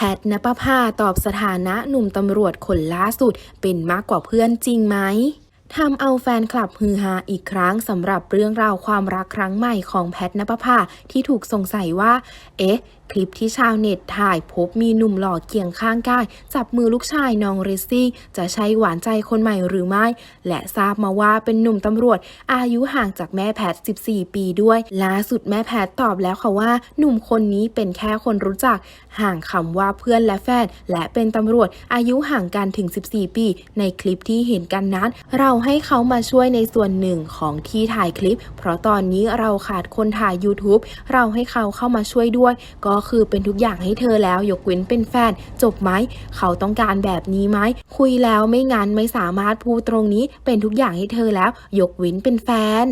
พทนปภาตอบสถานะหนุ่มตำรวจคนล่าสุด เป็นมากกว่าเพื่อนจริงไหม ทำเอาแฟนคลับฮือฮาอีกครั้งสำหรับเรื่องราวความรักครั้งใหม่ของแพทนปภาที่ถูกสงสัยว่า เอ๊ะ คลิปที่ชาวเน็ตถ่ายพบมีหนุ่มหล่อเคียงข้างกายจับมือลูกชายน้องเรซซี่ จะใช่หวานใจคนใหม่หรือไม่ และทราบมาว่าเป็นหนุ่มตำรวจ อายุห่างจากแม่แพท 14 ปีด้วย ล่าสุดแม่แพทตอบแล้วค่ะว่า หนุ่มคนนี้เป็นแค่คนรู้จัก ห่างคำว่าเพื่อนและแฟนและเป็นตำรวจอายุห่างกันถึง 14 ปี ในคลิปที่เห็นกันนั้นเราให้เขามาช่วยในส่วนหนึ่งของที่ถ่ายคลิป เพราะตอนนี้เราขาดคนถ่าย YouTube เราให้เขาเข้ามาช่วยด้วย ก็คือเป็นทุกอย่างให้เธอแล้ว ยกเว้นเป็นแฟน จบไหม เขาต้องการแบบนี้ไหม คุยแล้วไม่งั้นไม่สามารถพูดตรงนี้ เป็นทุกอย่างให้เธอแล้ว ยกเว้นเป็นแฟน